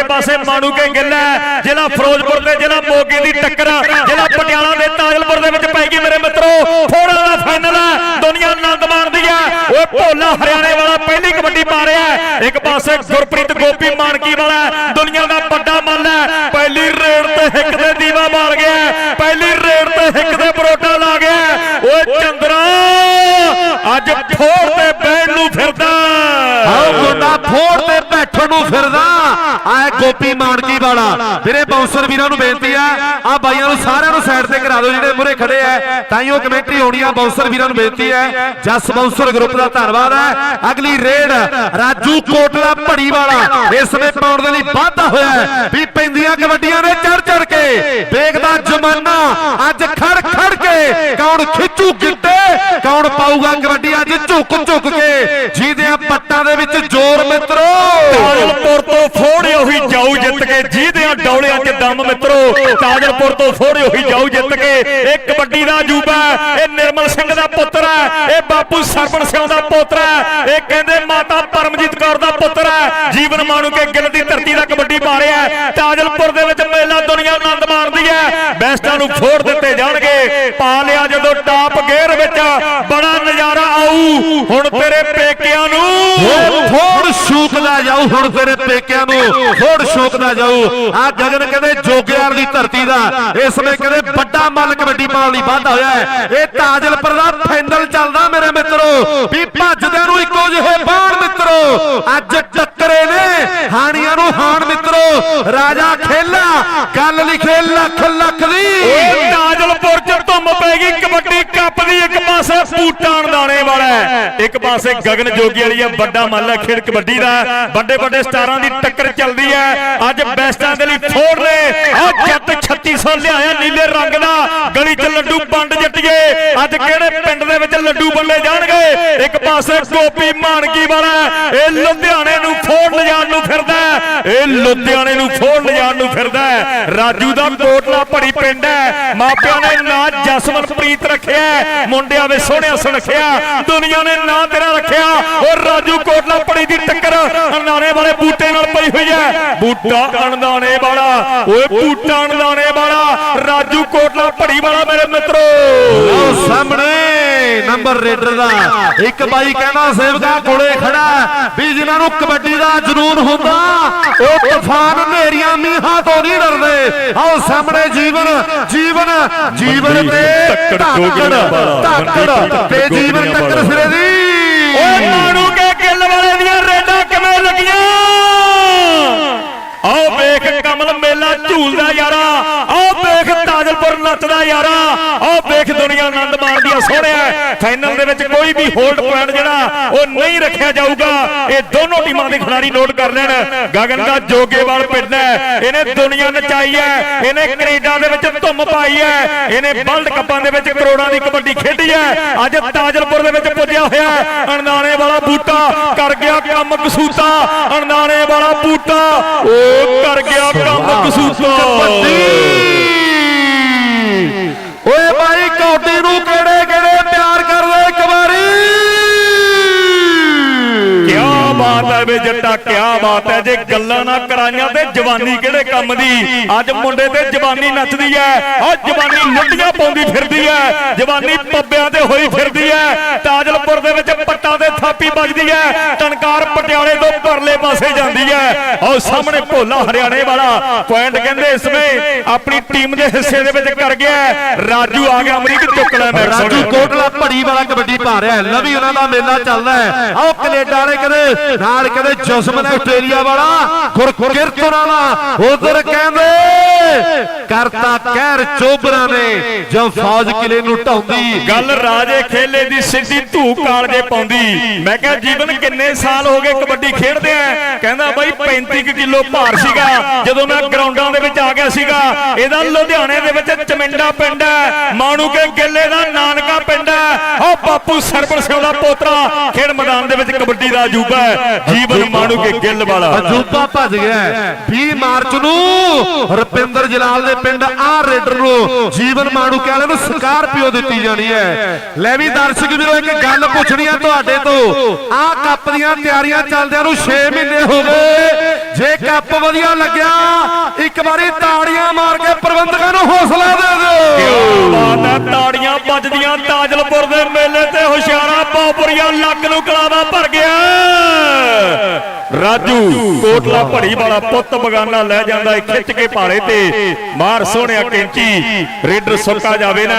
ਸੱਜੇ ਪਾਸੇ ਮਾਣੂ ਕੇ ਗਿੱਲ ਹੈ। ਜ਼ਿਲ੍ਹਾ ਫਿਰੋਜ਼ਪੁਰ ਤੇ ਜਿਹੜਾ ਮੋਗੇ ਦੀ ਟੱਕਰ ਜਿਹੜਾ ਪਟਿਆਲਾ ਦੇ ਤਾਜਲਪੁਰ ਦੇ ਵਿੱਚ ਪੈ ਗਈ ਮੇਰੇ ਮਿੱਤਰੋ ਥੋੜਾ ਦਾ ਫਾਈਨਲ ਹੈ। ਦੁਨੀਆ ਆਨੰਦ ਮਾਣਦੀ ਹੈ। ਓਏ ਭੋਲਾ ਹਰਿਆਣੇ ਵਾਲਾ ਪਹਿਲੀ ਕਬੱਡੀ ਪਾ ਰਿਹਾ ਇੱਕ ਪਾਸੇ ਗੁਰਪ੍ਰੀਤ ਗੋਪੀ ਮਾਨਕੀ ਵਾਲਾ ਦੁਨੀਆ ਦਾ ਵੱਡਾ ਮੱਲ ਹੈ। ਪਹਿਲੀ ਰੇਡ ਤੇ ਹਿੱਕ ਦੇ ਦੀਵਾ ਮਾਰ ਗਿਆ ਪਹਿਲੀ ਰੇਡ ਤੇ ਹਿੱਕ ਦੇ ਪਰੋਟਾ ਲਾ ਗਿਆ ਹੈ। ਓਏ ਚੰਦਰਾ, ਅੱਜ ਫੋੜ ਤੇ ਬੈਠ ਨੂੰ ਫਿਰਦਾ ਆਓ ਮੁੰਡਾ, ਫੋੜ ਤੇ ਬੈਠਣ ਨੂੰ ਫਿਰਦਾ ਆਏ ਗੋਪੀ ਮਾਨਕੀ ਵਾਲਾ। ਵੀਰੇ ਬਾਉਂਸਰ ਵੀਰਾਂ ਨੂੰ ਬੇਨਤੀ ਆ ਆ ਬਾਈਆਂ ਨੂੰ ਸਾਰਿਆਂ ਨੂੰ ਸਾਈਡ ਤੇ ਕਰਾ ਦਿਓ, ਜਿਹੜੇ ਮੂਰੇ ਖੜੇ ਆ। ਤਾਂ ਹੀ ਉਹ ਕਮੈਂਟਰੀ ਹੋਣੀ ਆ ਬਾਉਂਸਰ ਵੀਰਾਂ ਨੂੰ ਬੇਨਤੀ ਹੈ ਜਸ ਬਾਉਂਸਰ ਗਰੁੱਪ ਦਾ ਧੰਨਵਾਦ ਹੈ ਅਗਲੀ ਰੇਡ ਰਾਜੂ ਕੋਟਲਾ ਭੜੀ ਵਾਲਾ, ਇਸ ਸਮੇਂ ਪਾਉਣ ਦੇ ਲਈ ਵਾਧਾ ਹੋਇਆ ਵੀ ਪੈਂਦੀਆਂ ਕਬੱਡੀਆਂ ਨੇ ਚੜ ਚੜ ਕੇ ਵੇਖਦਾ ਜਮਾਨਾ, ਅੱਜ ਖੜ ਖੜ ਕੇ, ਕੌਣ ਖਿੱਚੂ ਗਿੱਟੇ, ਕੌਣ ਪਾਊਗਾ ਕਬੱਡੀ ਅੱਜ ਝੁਕ ਝੁਕ ਕੇ। ਜਿਹਦੇ ਪੱਟਾਂ ਦੇ ਵਿੱਚ ਜ਼ੋਰ ਮਿੱਤਰੋ ਤਾਜਲਪੁਰ ਤੋਂ ਫੋੜੇ ਉਹੀ ਜਾਊ ਜਿੱਤ ਕੇ ਜਿਹਦਿਆਂ ਡੌਲਿਆਂ 'ਚ ਦਮ ਮਿੱਤਰੋ, ਤਾਜਲਪੁਰ ਤੋਂ ਫੋੜੇ ਉਹੀ ਜਾਊ ਜਿੱਤ ਕੇ। ਇਹ ਕਬੱਡੀ ਦਾ ਅਜੂਬਾ ਇਹ ਨਿਰਮਲ ਸਿੰਘ ਦਾ ਪੁੱਤਰ ਹੈ, ਇਹ ਬਾਪੂ ਸਰਵਣ ਸਿੰਘ ਦਾ ਪੁੱਤਰ ਹੈ। ਇਹ ਕਹਿੰਦੇ ਮਾਤਾ ਪਰਮਜੀਤ ਕੌਰ ਦਾ ਪੁੱਤਰ ਹੈ। ਜੀਵਨ ਮਾਣੂ ਕੇ ਗਿੱਲ ਦੀ ਧਰਤੀ ਦਾ ਕਬੱਡੀ ਪਾ ਰਿਹਾ ਹੈ। ਤਾਜਲਪੁਰ ਦੇ ਵਿੱਚ ਮੇਲਾ ਦੁਨੀਆ ਆਨੰਦ ਮਾਣਦੀ ਹੈ। ਬੈਸਟਾਂ ਨੂੰ ਫੋੜ ਦਿੱਤੇ ਜਾਣਗੇ। ਪਾ ਲਿਆ ਜਦੋਂ ਟਾਪ ਗੇਅਰ ਵਿੱਚ। ਹੁਣ ਤੇਰੇ ਪੇਕਿਆਂ ਨੂੰ ਥੋੜ ਸ਼ੂਕਦਾ ਜਾਊ ਹੁਣ ਤੇਰੇ ਪੇਕਿਆਂ ਨੂੰ ਥੋੜ ਸ਼ੂਕਦਾ ਜਾਊ। ਆ ਗਗਨ ਕਹਿੰਦੇ ਜੋਗਿਆਰ ਦੀ ਧਰਤੀ ਦਾ ਇਸ ਸਮੇਂ ਕਹਿੰਦੇ ਵੱਡਾ ਮੱਲ ਕਬੱਡੀ ਪਾਉਣ ਲਈ ਵਾਧਾ ਹੋਇਆ ਹੈ। ਇਹ ਤਾਜਲਪੁਰ ਦਾ ਫਾਈਨਲ ਚੱਲਦਾ ਮੇਰੇ ਮਿੱਤਰੋ। ਵੀ ਭੱਜਦਿਆਂ ਨੂੰ ਇੱਕੋ ਜਿਹੇ ਬਾਣ ਮਿੱਤਰੋ। ਅੱਜ ਟੱਕਰੇ ਨੇ ਹਾਣੀਆਂ ਨੂੰ ਹਾਣ ਮਿੱਤਰੋ। ਰਾਜਾ ਖੇਲਾ ਗੱਲ ਲਿਖੇ ਲੱਖ ਲੱਖ ਦੀ। ਤਾਜਲਪੁਰ ਚ ਧੁੰਮ ਪੈ ਗਈ ਕਬੱਡੀ ਕੱਪ ਦੀ ਇੱਕ ਪਾਸੇ ਪੂਟਾਨ ਦਾਣੇ ਵਾਲਾ। ਹੈ, ਇੱਕ ਪਾਸੇ ਗਗਨ ਜੋਗੀ ਵਾਲੀ ਹੈ ਵੱਡਾ ਮੱਲ ਹੈ ਖੇਡ ਕਬੱਡੀ ਦਾ। ਵੱਡੇ ਵੱਡੇ ਸਟਾਰਾਂ ਦੀ ਟੱਕਰ ਚੱਲਦੀ ਹੈ। ਅੱਜ ਬੈਸਟਾਂ ਦੇ ਲਈ ਫੋੜ ਨੇ। ਆ ਜੱਟ 3600 ਲਿਆਇਆ ਨੀਲੇ ਰੰਗ ਦਾ। ਗਲੀ 'ਚ ਲੱਡੂ ਵੰਡ ਜੱਟੀਏ ਅੱਜ ਕਿਹੜੇ ਪਿੰਡ ਦੇ ਵਿੱਚ ਲੱਡੂ ਵੰਡੇ ਜਾਣਗੇ? ਇੱਕ ਪਾਸੇ ਗੋਪੀ ਮਾਨਕੀ ਵਾਲਾ ਇਹ ਲੁਧਿਆਣੇ ਨੂੰ ਫੋੜ ਲਿਜਾਣ ਨੂੰ ਫਿਰਦਾ ਇਹ ਲੁਧਿਆਣੇ ਨੂੰ ਫੋੜ ਲਿਜਾਣ ਨੂੰ ਫਿਰਦਾ ਰਾਜੂ ਦਾ ਕੋਟਲਾ ਭੜੀ ਪਿੰਡ ਹੈ। ਮਾਪਿਆਂ ਨੇ ਨਾਂ ਜਸਮਨਪ੍ਰੀਤ ਰੱਖਿਆ ਮੁੰਡਿਆਂ ਵੇ ਸੋਹਣਿਆ ਸੁਣਖਿਆ ਦੁਨੀਆ ਨੇ ਨਾਂ ਤੇਰਾ ਰੱਖਿਆ। ਉਹ ਰਾਜੂ ਕੋਟਲਾ ਭੜੀ ਦੀ ਟੱਕਰ ਅਣਦਾਣੇ ਵਾਲੇ ਬੂਟੇ ਨਾਲ ਪਈ ਹੋਈ ਹੈ ਬੂਟਾ ਅਣਦਾਣੇ ਵਾਲਾ, ਓਏ ਬੂਟਾ ਅਣਦਾਣੇ ਵਾਲਾ, ਰਾਜੂ ਕੋਟਲਾ ਭੜੀ ਵਾਲਾ ਮੇਰੇ ਮਿੱਤਰੋ। ਲਓ ਸਾਹਮਣੇ। ਨੰਬਰ ਰੇਡਰ ਦਾ। ਇੱਕ ਬਾਈ ਕਹਿੰਦਾ ਸੇਵਕਾ ਕੋਲੇ ਖੜਾ ਵੀ ਜਿਨ੍ਹਾਂ ਨੂੰ ਕਬੱਡੀ ਦਾ ਜਨੂਨ ਹੁੰਦਾ ਉਹ ਤੂਫਾਨ ਹਨੇਰੀਆਂ ਮੀਂਹਾਂ ਤੋਂ ਨਹੀਂ ਡਰਦੇ। ਆਓ ਸਾਹਮਣੇ ਜੀਵਨ ਜੀਵਨ ਜੀਵਨ ਤੇ ਧੱਕੜ ਬੰਟੀ ਤੇ ਜੀਵਨ ਟੱਕਰ। ਸਿਰੇ ਦੀ। ਓਏ ਮਾਣੂ ਕੇ ਗਿੱਲ ਵਾਲੇ ਦੀਆਂ ਰੇਡਾਂ ਕਿਵੇਂ ਲੱਗੀਆਂ? ਆਓ ਵੇਖ ਕਮਲ ਮੇਲਾ ਝੂਲਦਾ ਯਾਰਾ। ਆਓ ਨੱਚਦਾ ਯਾਰਾ। ਆਓ ਵੇਖ ਦੁਨੀਆ ਆਨੰਦ ਮਾਣਦੀ ਆ ਸੋਹਣਿਆ ਫਾਈਨਲ ਦੇ ਵਿੱਚ ਕੋਈ ਵੀ ਹੋਲਡ ਪੁਆਇੰਟ ਜਿਹੜਾ ਉਹ ਨਹੀਂ ਰੱਖਿਆ ਜਾਊਗਾ। ਇਹ ਦੋਨੋਂ ਟੀਮਾਂ ਦੇ ਖਿਡਾਰੀ ਨੋਟ ਕਰ ਲੈਣ। ਗਗਨ ਦਾ ਜੋਗੇਵਾਲ ਪਿੰਡ ਹੈ। ਇਹਨੇ ਦੁਨੀਆ ਨਚਾਈ ਹੈ। ਇਹਨੇ ਕੈਨੇਡਾ ਦੇ ਵਿੱਚ ਧੁੰਮ ਪਾਈ ਹੈ। ਇਹਨੇ ਵਰਲਡ ਕੱਪਾਂ ਦੇ ਵਿੱਚ ਕਰੋੜਾਂ ਦੀ ਕਬੱਡੀ ਖੇਡੀ ਹੈ। ਅੱਜ ਤਾਜਲਪੁਰ ਦੇ ਵਿੱਚ ਪੁੱਜਿਆ ਹੋਇਆ ਹੈ। ਅਣਦਾਣੇ ਵਾਲਾ ਬੂਟਾ ਕਰ ਗਿਆ ਕੰਮ ਕਸੂਤਾ। ਅਣਦਾਣੇ ਵਾਲਾ ਬੂਟਾ। ਉਹ ਕਰ ਗਿਆ ਕੰਮ ਕਸੂਤਾ। ਓਏ ਬਾਈ ਕੌਡੀ ਨੂੰ ਕਿਹੜੇ ਕਿਹੜੇ ਪਿਆਰ ਕਰਦੇ ਇੱਕ ਵਾਰੀ ਕਿਆ ਬਾਤ ਹੈ ਵੇ ਜੱਟਾ ਕਿਆ ਬਾਤ ਹੈ ਜੇ ਗੱਲਾਂ ਨਾ ਕਰਾਈਆਂ ਤੇ ਜਵਾਨੀ ਕਿਹੜੇ ਕੰਮ ਦੀ? ਅੱਜ ਮੁੰਡੇ ਤੇ ਜਵਾਨੀ ਨੱਚਦੀ ਹੈ ਆ ਜਵਾਨੀ ਲੁੱਟੀਆਂ ਪਾਉਂਦੀ ਫਿਰਦੀ ਹੈ ਜਵਾਨੀ ਪੱਬਿਆਂ ਤੇ ਹੋਈ ਫਿਰਦੀ ਹੈ ਤਾਜਲਪੁਰ ਦੇ ਵਿੱਚ ਪੱਟਾਂ ਤੇ ਥਾਪੀ ਵੱਜਦੀ ਹੈ ਟਨਕਾਰ ਪਟਿਆਲੇ ਤੋਂ ਪਰਲੇ ਪਾਸੇ ਜਾਂਦੀ ਹੈ। ਆਹ ਸਾਹਮਣੇ ਭੋਲਾ ਹਰਿਆਣੇ ਵਾਲਾ ਪੁਆਇੰਟ ਕਹਿੰਦੇ ਇਸ ਵੇ ਆਪਣੀ ਟੀਮ ਦੇ ਹਿੱਸੇ ਦੇ ਵਿੱਚ ਕਰ ਗਿਆ। ਰਾਜੂ ਆ ਗਿਆ ਅਮਰੀਕ ਚੁੱਕ ਲੈ ਮੈਂ ਰਾਜੂ ਕੋਟਲਾ ਭੜੀ ਵਾਲਾ ਕਬੱਡੀ ਪਾ ਰਿਹਾ ਹੈ ਲਵੀ ਉਹਨਾਂ ਦਾ ਮੇਲਾ ਚੱਲਦਾ ਹੈ। ਆਓ ਕੈਨੇਡਾ ਵਾਲੇ ਕਦੇ ਨਾਲ ਕਦੇ ਜਸਮਨ ਆਸਟ੍ਰੇਲੀਆ ਵਾਲਾ ਗੁਰਕਿਰਤ ਦਾ ਉਧਰ ਕਹਿੰਦੇ ਕਰਤਾ ਕਹਿਰ ਚੋਬਰਾਂ ਨੇ ਜੋ ਫੌਜ ਕਿਲੇ ਨੂੰ ਢਾਉਂਦੀ। ਗੱਲ ਰਾਜੇ ਖੇਲੇ ਦੀ ਸਿੱਧੀ ਧੂ ਕਾਲਜੇ ਪਾਉਂਦੀ। ਮੈਂ ਕਿਹਾ ਜੀਵਨ ਕਿੰਨੇ ਸਾਲ ਹੋ ਗਏ ਕਬੱਡੀ ਖੇਡਦੇ ਆ? ਕਹਿੰਦਾ ਬਾਈ 35 ਕੁ ਕਿਲੋ ਭਾਰ ਸੀਗਾ। ਜਦੋਂ ਮੈਂ ਗਰਾਊਂਡਾਂ ਦੇ ਵਿੱਚ ਆ ਗਿਆ ਸੀਗਾ ਇਹਦਾ ਲੁਧਿਆਣੇ ਦੇ ਵਿੱਚ ਚਮਿੰਡਾ ਪਿੰਡ ਹੈ। ਮਾਣੂ ਕੇ ਗਿੱਲੇ ਦਾ ਨਾਨਕਾ ਪਿੰਡ ਹੈ। ਉਹ ਬਾਪੂ ਸਰਬਣ ਸਿੰਘ ਦਾ ਪੋਤਰਾ ਖੇਡ ਮੈਦਾਨ ਦੇ ਵਿੱਚ ਕਬੱਡੀ ਦਾ ਅਜੂਬਾ ਹੈ। ਜੀਵਨ ਮਾਣੂ ਕੇ ਗਿੱਲ ਵਾਲਾ। ਅਜੂਬਾ ਭੱਜ ਗਿਆ। ਹੈ। 20 ਮਾਰਚ ਨੂੰ ਰੁਪਿੰਦਰ ਜਲਾਲ ਦੇ ਪਿੰਡ ਆ ਰੇਡਰ ਨੂੰ ਜੀਵਨ ਮਾਣੂ ਵਾਲਿਆਂ ਨੂੰ ਸਕਾਰਪੀਓ ਦਿੱਤੀ ਜਾਣੀ ਹੈ। ਲੈ ਵੀ ਦਰਸ਼ਕ ਵੀਰੋ ਇੱਕ ਗੱਲ ਪੁੱਛਣੀ ਆ ਤੁਹਾਡੇ ਤੋਂ। ਆ ਕੱਪ ਦੀਆਂ ਤਿਆਰੀਆਂ ਚੱਲਦਿਆਂ ਨੂੰ 6 ਮਹੀਨੇ ਹੋ ਗਏ। ਜੇ ਕੱਪ ਵਧੀਆ ਲੱਗਿਆ ਇੱਕ ਵਾਰੀ ਤਾੜੀਆਂ ਮਾਰ ਕੇ ਪ੍ਰਬੰਧਕਾਂ ਨੂੰ ਹੌਸਲਾ ਦੇ ਦਿਓ। ਬਾਤ ਹੈ ਤਾੜੀਆਂ ਵੱਜਦੀਆਂ ਤਾਜਲਪੁਰ ਦੇ ਮੇਲੇ ਤੇ ਹੁਸ਼ਿਆਰਾ ਬਾਪੁਰੀਆ ਲੱਕ ਨੂੰ ਕਲਾਵਾ ਭਰ ਗਿਆ। ਰਾਜੂ ਕੋਟਲਾ ਭੜੀ ਵਾਲਾ ਪੁੱਤ ਬਗਾਨਾ ਲੈ ਜਾਂਦਾ ਏ ਖਿੱਚ ਕੇ ਭਾਲੇ ਤੇ। ਮਾਰ ਸੋਹਣਿਆ ਕੈਂਚੀ ਰੇਡਰ ਸੁੱਕਾ ਜਾਵੇ ਨਾ।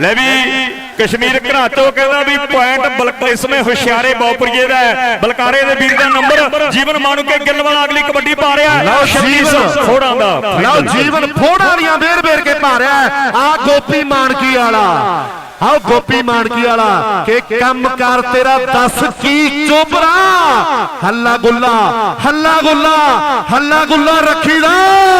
ਲੈ ਵੀ ਕਸ਼ਮੀਰ ਘਰਾਚੋ ਕਹਿੰਦਾ ਵੀ ਪੁਆਇੰਟ ਬਲਕ ਇਸਮੇ ਹੁਸ਼ਿਆਰੇ ਬਾਪੁਰੀਏ ਦਾ। ਬਲਕਾਰੇ ਦੇ ਵੀਰ ਦਾ ਨੰਬਰ ਜੀਵਨ ਮਾਨੂ ਕੇ ਗਿੱਲ ਵਾਲਾ ਅਗਲੀ ਕਬੱਡੀ ਪਾ ਰਿਹਾ ਲਓ ਜੀਵਨ। ਥੋੜਾਂ ਦਾ ਲਓ ਜੀਵਨ ਫੋੜਾਂ ਦੀਆਂ ਵੇਰ ਵੇਰ ਕੇ ਭਾਰਿਆ ਆ ਗੋਪੀ ਮਾਨਕੀ ਵਾਲਾ। ਆਓ ਗੋਪੀ ਮਾਨਕੀ ਵਾਲਾ ਕਿ ਕੰਮ ਕਰ ਤੇਰਾ ਦੱਸ ਕੀ ਚੋਬਰਾ ਹੱਲਾ ਗੁੱਲਾ ਹੱਲਾ ਗੁੱਲਾ ਹੱਲਾ ਗੁੱਲਾ ਰੱਖੀਦਾ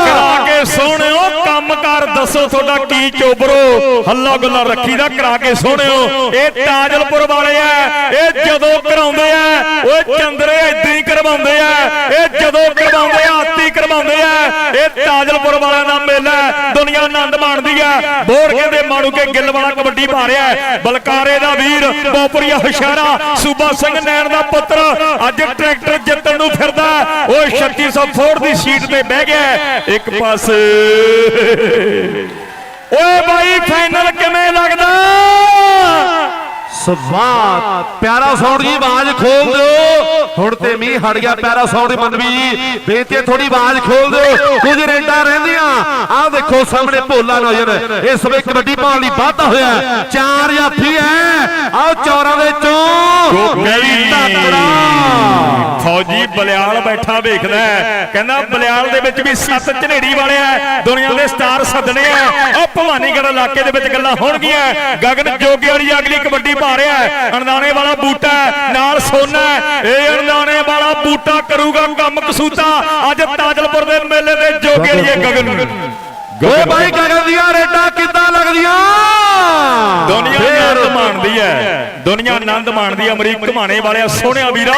ਕਰਾ ਕੇ ਸੋਹਣਿਓ ਕੰਮ ਕਰ ਦੱਸੋ ਤੁਹਾਡਾ ਕੀ ਚੋਬਰੋ? ਹੱਲਾ ਗੁੱਲਾ ਰੱਖੀ ਦਾ ਕਰਾ ਕੇ ਸੋਹਣਿਓ। ਇਹ ਤਾਜਲਪੁਰ ਵਾਲੇ ਆ, ਇਹ ਜਦੋਂ ਕਰਾਉਂਦੇ ਆ, ਓਏ ਚੰਦਰੇ ਇਦਾਂ ਹੀ ਕਰਵਾਉਂਦੇ ਆ, ਇਹ ਜਦੋਂ ਕਰਵਾਉਂਦੇ ਆ, ਆਤੀ ਕਰਵਾਉਂਦੇ ਆ। ਇਹ ਤਾਜਲਪੁਰ ਵਾਲਿਆਂ ਦਾ ਮੇਲਾ ਦੁਨੀਆ ਆਨੰਦ ਮਾਣਦੀ ਆ। ਬੋੜ ਕਹਿੰਦੇ ਮਾਣੂ ਕੇ ਗਿੱਲ ਵਾਲਾ ਕਬੱਡੀ ਪਾ ਰਿਹਾ ਬਲਕਾਰੇ ਦਾ ਵੀਰ, ਬੋਪਰੀਆ ਹੁਸ਼ਿਆਰਾ, ਸੂਬਾ ਸਿੰਘ ਨੈਣ ਦਾ ਪੁੱਤਰ, ਅੱਜ ਟਰੈਕਟਰ ਜਿੱਤਣ ਨੂੰ ਫਿਰਦਾ ਹੈ। ਓਏ 3600 ਫੋੜ ਦੀ ਸੀਟ ਤੇ ਬਹਿ ਗਿਆ ਇੱਕ ਪਾਸੇ ਓਏ ਬਾਈ ਫਾਈਨਲ ਕਿਵੇਂ ਲੱਗਦਾ? ਸਵਾਦ ਪਿਆਰਾ ਸਾਊਂਡ ਜੀ ਆਵਾਜ਼ ਖੋਲ ਦਿਓ। ਹੁਣ ਤੇ ਮੀਂਹ ਹਟ ਗਿਆ ਪਿਆਰਾ ਸਾਊਂਡ ਦੀ ਮੰਨਵੀ ਹੈ ਥੋੜੀ ਆਵਾਜ਼ ਖੋਲ ਦਿਓ। ਕੁਝ ਰੇਡਾਂ ਰਹਿੰਦੀਆਂ। ਆਹ ਦੇਖੋ ਸਾਹਮਣੇ ਭੋਲਾ ਨਜ਼ਰ। ਇਸ ਸਮੇਂ ਕਬੱਡੀ ਪਾਉਣ ਲਈ ਵਾਧਾ ਹੋਇਆ। ਚਾਰ ਜਾਫੀ ਹੈ। ਆਹ ਚੌਰਾਂ ਦੇ ਚੋਂ ਗਈ ਤਕੜਾ। ਫੌਜੀ ਬਲਿਆਲ ਬੈਠਾ ਵੇਖਦਾ ਹੈ। ਕਹਿੰਦਾ ਬਲਿਆਲ ਦੇ ਵਿੱਚ ਵੀ ਸੱਤ ਝਨੇੜੀ ਵਾਲੇ ਆ। ਦੁਨੀਆ ਦੇ ਸਟਾਰ ਸੱਦਣੇ ਆ। ਉਹ ਭਵਾਨੀਗੜ੍ਹ ਇਲਾਕੇ ਦੇ ਵਿੱਚ ਗੱਲਾਂ ਹੋਣਗੀਆਂ। ਗਗਨ ਜੋਗੀ ਵਾਲੀ ਅਗਲੀ ਕਬੱਡੀ ਪਾ ਰਿਹਾ ਹੈ। ਅਣਦਾਣੇ ਵਾਲਾ ਬੂਟਾ ਨਾਲ ਸੋਨਾ। ਇਹ ਅਣਦਾਣੇ ਵਾਲਾ ਬੂਟਾ ਕਰੂਗਾ ਕੰਮ ਕਸੂਤਾ। ਅੱਜ ਤਾਜਲਪੁਰ ਦੇ ਮੇਲੇ ਤੇ ਜੋਗੀ ਵਾਲੀ ਗਗਨ। ਓਏ ਬਾਈ ਗਗਨ ਦੀਆਂ ਰੇਡਾਂ ਕਿੱਦਾਂ ਲੱਗਦੀਆਂ? ਦੁਨੀਆ ਆਨੰਦ ਮਾਣਦੀ ਹੈ। ਦੁਨੀਆ ਆਨੰਦ ਮਾਣਦੀ ਹੈ। ਅਮਰੀਕ ਘਮਾਣੇ ਵਾਲਿਆ ਸੋਹਣਿਆ ਵੀਰਾ।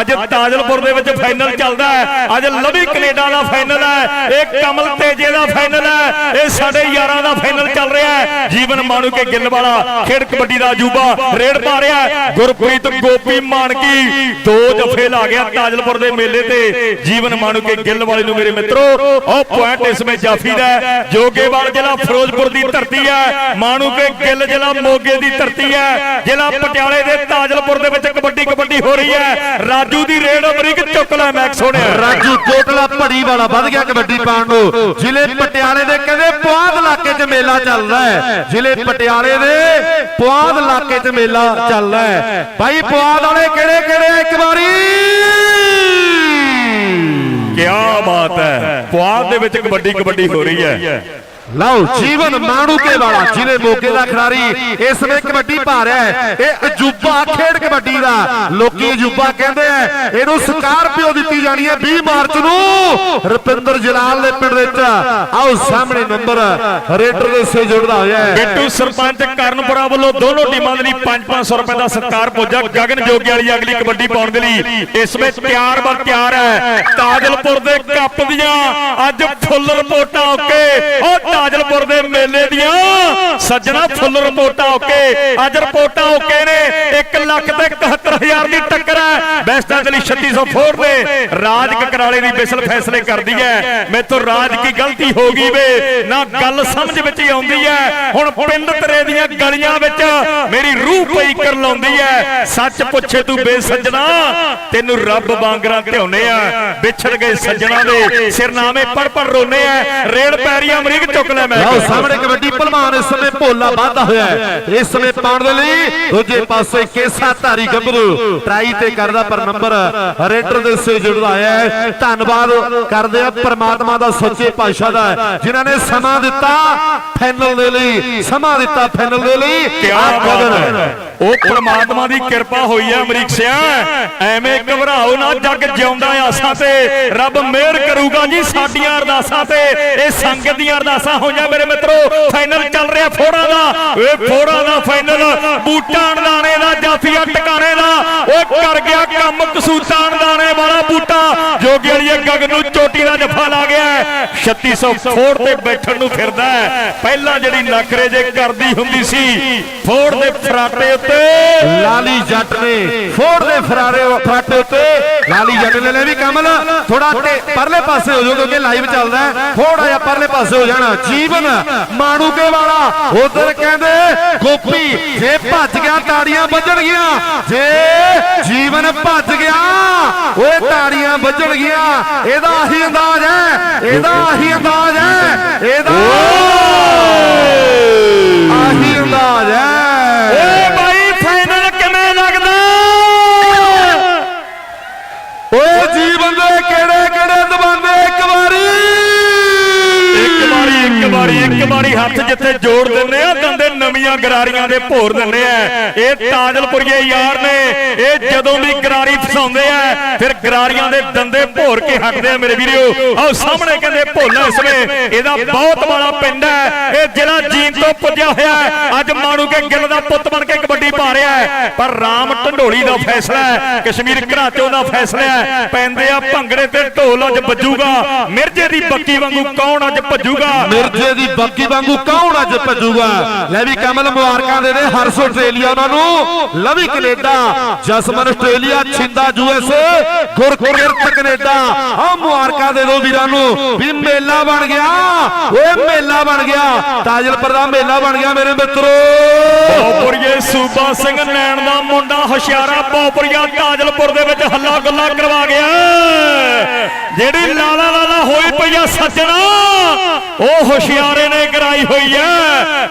ਅੱਜ ਤਾਜਲਪੁਰ ਦੇ ਵਿੱਚ ਫਾਈਨਲ ਚੱਲਦਾ ਹੈ। ਅੱਜ ਲਵੀ ਕੈਨੇਡਾ ਦਾ ਫਾਈਨਲ ਹੈ। ਇਹ ਕਮਲ ਤੇਜੇ ਦਾ ਫਾਈਨਲ ਹੈ। ਇਹ ਸਾਡੇ ਯਾਰਾਂ ਦਾ ਫਾਈਨਲ ਚੱਲ ਰਿਹਾ ਹੈ। ਜੀਵਨ ਮਾਣੂ ਕੇ ਗਿੱਲ ਵਾਲਾ ਖੇਡ ਕਬੱਡੀ ਦਾ ਅਜੂਬਾ ਰੇਡ ਪਾ ਰਿਹਾ। ਗੁਰਪ੍ਰੀਤ ਗੋਪੀ ਮਾਨਕੀ ਦੋ ਜਫੇ ਲਾ ਗਿਆ ਤਾਜਲਪੁਰ ਦੇ ਮੇਲੇ ਤੇ। ਜੀਵਨ ਮਾਣੂ ਕੇ ਗਿੱਲ ਵਾਲੇ ਨੂੰ ਮੇਰੇ ਮਿੱਤਰੋ ਉਹ ਪੁਆਇੰਟ ਇਸ ਵਿੱਚ ਜਾਫੀ ਦਾ। ਜੋਗੇਵਾਲ ਜ਼ਿਲ੍ਹਾ ਫਿਰੋਜ਼ਪੁਰ ਦੀ ਧਰਤੀ ਹੈ। ਮਾਣੂ ਕੇ ਗਿੱਲ ਜ਼ਿਲ੍ਹਾ ਮੋਗੇ ਦੀ ਧਰਤੀ ਹੈ। ਜ਼ਿਲ੍ਹਾ ਪਟਿਆਲੇ ਦੇ ਤਾਜਲਪੁਰ ਦੇ ਵਿੱਚ ਕਬੱਡੀ ਕਬੱਡੀ ਹੋ ਰਹੀ ਹੈ। ਰਾਜੂ ਦੀ ਰੇਡ ਅਮਰੀਕ ਚੁੱਕ ਲੈ ਮੈਕ ਸੋਹਣਿਆ। ਰਾਜੂ ਕੋਟਲਾ ਭੜੀ ਵਾਲਾ ਵੱਧ ਗਿਆ ਕਬੱਡੀ ਪਾਉਣ ਨੂੰ। ਜ਼ਿਲ੍ਹੇ ਪਟਿਆਲੇ ਦੇ ਕਹਿੰਦੇ ਪੁਆਧ ਇਲਾਕੇ 'ਚ ਮੇਲਾ ਚੱਲਦਾ ਹੈ। ਜ਼ਿਲ੍ਹੇ ਪਟਿਆਲੇ ਦੇ ਪੁਆਧ ਇਲਾਕੇ 'ਚ ਮੇਲਾ ਚੱਲਦਾ ਹੈ। ਭਾਈ ਪੁਆਧ ਵਾਲੇ ਕਿਹੜੇ ਕਿਹੜੇ ਇੱਕ ਵਾਰੀ? ਕੀ ਬਾਤ ਹੈ। ਪੁਆਧ ਦੇ ਵਿੱਚ ਕਬੱਡੀ ਕਬੱਡੀ ਹੋ ਰਹੀ ਹੈ। ਲਓ ਜੀਵਨ ਮਾਣੂਕੇ ਵਾਲਾ ਜਿਹਨੇ ਮੋਗੇ ਦਾ ਖਿਡਾਰੀ ਇਸ ਸਮੇਂ ਕਬੱਡੀ ਪਾ ਰਿਹਾ ਹੈ। ਇਹ ਅਜੂਬਾ ਖੇਡ ਕਬੱਡੀ ਦਾ ਲੋਕੀ ਅਜੂਬਾ ਕਹਿੰਦੇ ਆ ਇਹਨੂੰ ਸਕਾਰਪੀਓ ਦਿੱਤੀ ਜਾਣੀ ਹੈ 20 ਮਾਰਚ ਨੂੰ। ਰੁਪਿੰਦਰ ਜਲਾਲ ਦੇ ਪਿੰਡ ਵਿੱਚ। ਆਓ ਸਾਹਮਣੇ ਨੰਬਰ ਰੇਡਰ ਦੇ ਸੇ ਜੁੜਦਾ ਹੋਇਆ ਹੈ। ਬਿੱਟੂ ਸਰਪੰਚ ਕਰਨਪੁਰਾ ਵੱਲੋਂ ਦੋਨੋਂ ਟੀਮਾਂ ਦੇ ਲਈ 5-500 ਰੁਪਏ ਦਾ ਸਤਿਕਾਰ ਪੁੱਜਾ। ਗਗਨ ਜੋਗੀ ਵਾਲੀ ਅਗਲੀ ਕਬੱਡੀ ਪਾਉਣ ਦੇ ਲਈ ਇਸ ਵਿੱਚ ਤਿਆਰ ਬਰ ਤਿਆਰ ਹੈ। ਤਾਜਲਪੁਰ ਦੇ ਕੱਪ ਦੀਆਂ ਅੱਜ ਫੁੱਲ ਰਿਪੋਰਟਾਂ ਓਕੇ। ਉਹ ਤਾਜਲਪੁਰ ਦੇ ਮੇਲੇ ਦੀਆਂ ਸੱਜਣਾ ਫੁੱਲ ਰਿਪੋਰਟਾਂ ਓਕੇ ਅੱਜ ਰਿਪੋਰਟਾਂ ਓਕੇ ਨੇ। 1 ਲੱਖ ਤੇ 71000 ਦੀ ਟੱਕਰ ਹੈ। ਬੈਸਟਾਂ ਦੇ ਲਈ 3600 ਦੇ ਰਾਜ ਕਕਰਾਲੇ ਦੀ ਬਿਸਲ ਫੈਸਲੇ ਕਰਦੀ ਹੈ। ਮੈਥੋਂ ਰਾਜ ਕੀ ਗਲਤੀ ਹੋ ਗਈ ਵੇ? ਨਾ ਗੱਲ ਸਮਝ ਵਿੱਚ ਹੀ ਆਉਂਦੀ ਹੈ। ਹੁਣ ਪਿੰਡ ਤਰੇ ਦੀਆਂ ਗਲੀਆਂ ਵਿੱਚ ਮੇਰੀ ਰੂਹ ਪਈ ਕਰ ਲਾਉਂਦੀ ਹੈ। ਸੱਚ ਪੁੱਛੇ ਤੂੰ ਬੇਸੱਜਣਾ ਤੈਨੂੰ ਰੱਬ ਵਾਂਗਰਾਂ ਧਿਆਉਨੇ ਆ। ਵਿਛੜ ਗਏ ਸੱਜਣਾ ਦੇ ਸਿਰਨਾਮੇ ਪੜ ਪੜ ਰੋਨੇ ਆ। ਰੇੜ ਪੈਰੀਆਂ ਅਮਰੀਕ ਚੁੱਕ ਲੈ ਮੈਂ ਲਓ ਸਾਹਮਣੇ ਕਬੱਡੀ ਭਲਵਾਨ ਇਸ ਸਮੇਂ ਭੋਲਾ ਵਾਧਾ ਹੋਇਆ ਇਸ ਸਮੇਂ ਪਾਉਣ ਦੇ ਲਈ ਦੂਜੇ ਪਾਸੇ ਕੇਸਾ ਧਾਰੀ ਗੱਭਰੂ ਟਰਾਈ ਤੇ ਕਰਦਾ ਪਰ ਨੰਬਰ ਰੇਡਰ ਦੇ ਸੇ ਜੁੜਦਾ ਹੋਇਆ ਹੈ। ਧੰਨਵਾਦ ਕਰਦੇ ਆ ਪ੍ਰਮਾਤਮਾ ਦਾ ਸੱਚੇ ਪਾਤਸ਼ਾਹ ਦਾ। ਜਿਨ੍ਹਾਂ ਨੇ ਸਮਾਂ ਦਿੱਤਾ ਫਾਈਨਲ ਦੇ ਲਈ ਸਮਾਂ ਦਿੱਤਾ ਫਾਈਨਲ ਦੇ ਲਈ ਕਿਆ ਆਹ ਬਾਤ ਉਹ ਪ੍ਰਮਾਤਮਾ ਦੀ ਕਿਰਪਾ ਹੋਈ ਹੈ ਅਮਰੀਕ ਸਿਆ। ਐਵੇਂ ਘਬਰਾਓ ਨਾ ਜੱਗ ਜਿਉਂਦਾ ਆਸਾਂ ਤੇ। ਰੱਬ ਮਿਹਰ ਕਰੂਗਾ ਜੀ ਸਾਡੀਆਂ ਅਰਦਾਸਾਂ ਤੇ ਇਹ ਸੰਗਤ ਦੀਆਂ ਅਰਦਾਸਾਂ ਹੋਈਆਂ ਮੇਰੇ ਮਿੱਤਰੋ ਫਾਈਨਲ ਚੱਲ ਰਿਹਾ ਫੋੜਾ ਦਾ। ਓਏ ਫੋੜਾ ਦਾ ਫਾਈਨਲ ਬੂਟਾ ਅਣਦਾਣੇ ਦਾ, ਜਾਫੀਆ ਟਿਕਾਣੇ ਦਾ। ਓਏ ਕਰ ਗਿਆ ਕੰਮ ਕਸੂਤਾ ਅਣਦਾਣੇ ਵਾਲਾ ਬੂਟਾ। ਜੋਗੀ ਵਾਲੀਏ ਗਗਨ ਨੂੰ ਚੋਟੀ ਦਾ ਜੱਫਾ ਲਾ ਗਿਆ ਹੈ। 3600 ਫੋੜ ਤੇ ਬੈਠਣ ਨੂੰ ਫਿਰਦਾ ਪਹਿਲਾਂ ਜਿਹੜੀ ਨਖਰੇ ਜੇ ਕਰਦੀ ਹੁੰਦੀ ਸੀ, ਫੋੜ ਦੇ ਫਰਾਟੇ ਉੱਤੇ ਉੱਤੇ। ਲਾਲੀ ਜੱਟ ਨੇ ਫੋੜ ਦੇ ਫਰਾਰੇ ਫਰਾਟੇ ਉੱਤੇ ਲਾਲੀ ਜੱਟ ਨੇ ਲੈ ਵੀ ਕਮਲ ਥੋੜਾ ਪਰਲੇ ਪਾਸੇ ਹੋ ਜਾਓ ਕਿਉਂਕਿ ਲਾਈਵ ਚੱਲਦਾ ਥੋੜਾ ਜਿਹਾ ਪਰਲੇ ਪਾਸੇ ਹੋ ਜਾਣਾ। ਜੀਵਨ ਮਾਣੂਕੇ ਵਾਲਾ ਉਧਰ ਕਹਿੰਦੇ ਗੋਪੀ ਜੇ ਭੱਜ ਗਿਆ ਤਾੜੀਆਂ ਵੱਜਣਗੀਆਂ। ਜੇ ਜੀਵਨ ਭੱਜ ਗਿਆ ਓਏ ਤਾੜੀਆਂ ਵੱਜਣਗੀਆਂ। ਇਹਦਾ ਆਹੀ ਅੰਦਾਜ਼ ਹੈ ਇਹਦਾ ਆਹੀ ਅੰਦਾਜ਼ ਹੈ ਇਹਦਾ ਆਹੀ ਅੰਦਾਜ਼ ਹੈ ਏ ਬਾਈ ਫਾਈਨਲ ਕਿਵੇਂ ਲੱਗਦਾ ਓਏ ਜੀਵਨ ਦੇ ਕਿਹੜੇ ਕਿਹੜੇ ਦਬਾਨੇ ਇੱਕ ਵਾਰੀ ਇੱਕ ਵਾਰੀ ਇੱਕ ਵਾਰੀ ਇੱਕ ਵਾਰੀ ਹੱਥ ਜਿੱਥੇ ਜੋੜ ਦਿੰਨੇ ਆ ਦੰਦੇ ਗਰਾਰੀਆਂ ਦੇ ਭੋਰ ਦਿੰਦੇ ਆ। ਇਹ ਤਾਜਲਪੁਰੀਏ ਯਾਰ ਨੇ, ਇਹ ਜਦੋਂ ਵੀ ਗਰਾਰੀ ਫਸਾਉਂਦੇ ਆ, ਫਿਰ ਗਰਾਰੀਆਂ ਦੇ ਦੰਦੇ ਭੋਰ ਕੇ ਹਟਦੇ ਆ ਮੇਰੇ ਵੀਰੋ। ਆਹ ਸਾਹਮਣੇ ਕਹਿੰਦੇ ਭੋਲਾ ਇਸਵੇਂ ਇਹਦਾ ਬਹੁਤ ਬੜਾ ਪਿੰਡ ਹੈ ਇਹ ਜ਼ਿਲ੍ਹਾ ਜੀਨ ਤੋਂ ਪੁੱਜਿਆ ਹੋਇਆ ਅੱਜ ਮਾਣੂ ਕੇ ਗਿੱਲ ਦਾ ਪੁੱਤ ਬਣ ਕੇ ਕਬੱਡੀ ਪਾ ਰਿਹਾ ਹੈ। ਪਰ ਰਾਮ ਢੰਡੋਲੀ ਦਾ ਫੈਸਲਾ ਹੈ, ਕਸ਼ਮੀਰ ਘਰਾਚੋਂ ਦਾ ਫੈਸਲਾ ਹੈ। ਪੈਂਦੇ ਆ ਭੰਗੜੇ ਤੇ ਢੋਲ ਅੱਜ ਵੱਜੂਗਾ। ਮਿਰਜੇ ਦੀ ਬੱਕੀ ਵਾਂਗੂ ਕੌਣ ਅੱਜ ਭੱਜੂਗਾ? ਮਿਰਜੇ ਦੀ ਬੱਕੀ ਵਾਂਗੂ ਕੌਣ ਅੱਜ ਭੱਜੂਗਾ? ਲੈ ਵੀ ਕਮਲ ਮੁਬਾਰਕਾਂ ਦੇ ਦੇ ਹਰਸ ਆਸਟ੍ਰੇਲੀਆ ਉਹਨਾਂ ਨੂੰ। Lavi Canada, Jasman Australia, Chhinda USA Gurkirat Canada. ਆ ਮੁਬਾਰਕਾਂ ਦੇ ਦੋ ਵੀਰਾਂ ਨੂੰ। ਵੀ ਮੇਲਾ ਬਣ ਗਿਆ। ਓਏ ਮੇਲਾ ਬਣ ਗਿਆ। ਤਾਜਲਪੁਰ ਦਾ ਮੇਲਾ ਬਣ ਗਿਆ ਮੇਰੇ ਮਿੱਤਰੋ। ਬੌਪੁਰੀਏ ਸੂਬਾ ਸਿੰਘ ਨੈਣ ਦਾ ਮੁੰਡਾ ਹੁਸ਼ਿਆਰਾ ਬੌਪੁਰੀਆ ਤਾਜਲਪੁਰ ਦੇ ਵਿੱਚ ਹੱਲਾ ਗੁੱਲਾ ਕਰਵਾ ਗਿਆ। ਜਿਹੜੀ ਲਾਲਾ ਲਾਲਾ ਹੋਈ ਪਈ ਆ ਸੱਜਣਾ। ਉਹ ਹੁਸ਼ਿਆਰੇ ਨੇ ਕਰਾਈ ਹੋਈ ਐ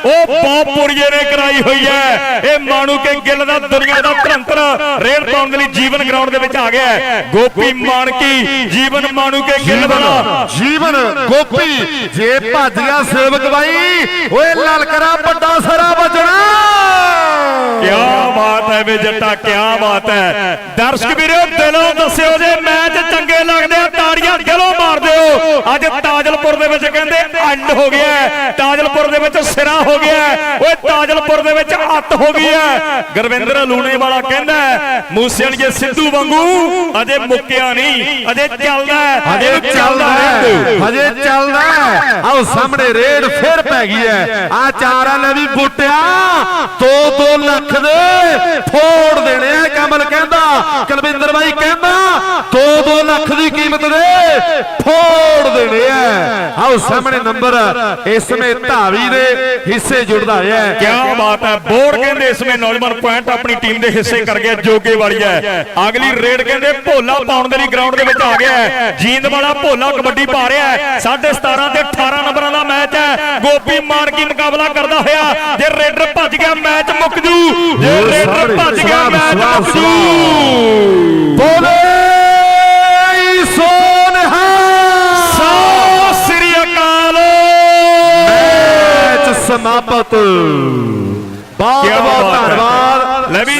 ਉਹ ਬੌਪੁਰੀਏ ਨੇ ਕਰਾਈ ਹੋਈ ਐ ਇਹ ਮਾਣੂ ਕੇ ਗਿੱਲ ਦਾ ਦੁਨੀਆ ਦਾ ਧਰੰਤਰ ਰੇਲ ਪਾਉਣ ਦੇ ਲਈ ਜੀਵਨ ਗਰਾਊਂਡ ਦੇ ਵਿੱਚ ਆ ਗਿਆ ਹੈ। ਗੋਪੀ ਮਾਨਕੀ ਜੀਵਨ ਮਾਣੂ ਕੇ ਗਿੱਲ ਵਾਲਾ ਜੀਵਨ ਗੋਪੀ ਜੇ ਭੱਜ ਗਿਆ ਸੇਵਕ ਬਾਈ ਓਏ ਲਲਕਰਾ ਵੱਡਾ ਸਰਾ ਵੱਜਣਾ। ਕਿਆ ਬਾਤ ਹੈ ਵੇ ਜੱਟਾ ਕਿਆ ਬਾਤ ਹੈ। ਦਰਸ਼ਕ ਵੀਰੋ ਦਿਲੋਂ ਦੱਸਿਓ ਜੇ ਮੈਚ ਚੰਗੇ ਲੱਗਦੇ ਆ ਤਾੜੀਆਂ ਦਿਲੋਂ ਮਾਰ ਦਿਓ। ਅੱਜ ਤਾਜਲਪੁਰ ਦੇ ਵਿੱਚ ਕਹਿੰਦੇ ਅੰਡ ਹੋ ਗਿਆ ਹੈ। ਤਾਜਲਪੁਰ ਦੇ ਵਿੱਚ ਸਿਰਾ ਹੋ ਗਿਆ। ਓਏ ਤਾਜਲਪੁਰ ਦੇ ਵਿੱਚ ਅੱਤ ਹੋ ਗਈ ਹੈ ਗੁਰਵਿੰਦਰ ਲੂਣੇ ਵਾਲਾ ਕਹਿੰਦਾ ਮੂਸੇ ਵਾਲੀਏ ਸਿੱਧੂ ਵਾਂਗੂ ਅਜੇ ਮੁੱਕਿਆ ਨਹੀਂ ਅਜੇ ਚੱਲਦਾ ਇਹਨੂੰ ਚੱਲਦਾ ਹਜੇ ਚੱਲਦਾ ਹੈ ਆਓ ਸਾਹਮਣੇ ਰੇਡ ਫੇਰ ਪੈ ਗਈ ਹੈ ਆ ਚਾਰਾਂ ਨੇ ਵੀ ਬੁੱਟਿਆ 2-2 ਲੱਖ ਦੇ ਫੋੜ ਦੇਣੇ ਕਮਲ ਕਹਿੰਦਾ ਕੁਲਵਿੰਦਰ ਬਾਈ ਕਹਿੰਦਾ 2-2 ਲੱਖ ਦੀ ਕੀਮਤ ਦੇ ਫੋੜ ਦੇਣੇ ਆ। ਆਓ ਸਾਹਮਣੇ ਨੰਬਰ ਇਸ ਸਮੇਂ ਧਾਵੀ ਦੇ ਹਿੱਸੇ ਜੁੜਦਾ ਹੈ। ਕਿਆ ਬਾਤ ਹੈ। ਬੋਰਡ ਕਹਿੰਦੇ ਇਸ ਵਿੱਚ ਨੌਜਵਾਨ ਪੁਆਇੰਟ ਆਪਣੀ ਟੀਮ ਦੇ ਹਿੱਸੇ ਕਰ ਗਿਆ ਜੋਗੇ ਵਾਲੀ ਹੈ। ਅਗਲੀ ਰੇਡ ਕਹਿੰਦੇ ਭੋਲਾ ਪਾਉਣ ਦੇ ਲਈ ਗਰਾਊਂਡ ਦੇ ਵਿੱਚ ਆ ਗਿਆ ਹੈ। ਜੀਂਦ ਵਾਲਾ ਭੋਲਾ ਕਬੱਡੀ ਪਾ ਰਿਹਾ ਹੈ। 17.5 ਤੇ 18 ਨੰਬਰਾਂ ਦਾ ਮੈਚ ਹੈ। ਗੋਪੀ ਮਾਨਕੀ ਮੁਕਾਬਲਾ ਕਰਦਾ ਹੋਇਆ। ਜੇ ਰੇਡਰ ਭੱਜ ਗਿਆ ਮੈਚ ਮੁੱਕ ਜੂ। ਜੇ ਰੇਡਰ ਭੱਜ ਗਿਆ ਮੈਚ ਮੁੱਕ ਜੂ। ਬੋਲੇ! ਸਮਾਪਤ ਬਹੁਤ ਬਹੁਤ। ਧੰਨਵਾਦ ਲੈ ਵੀ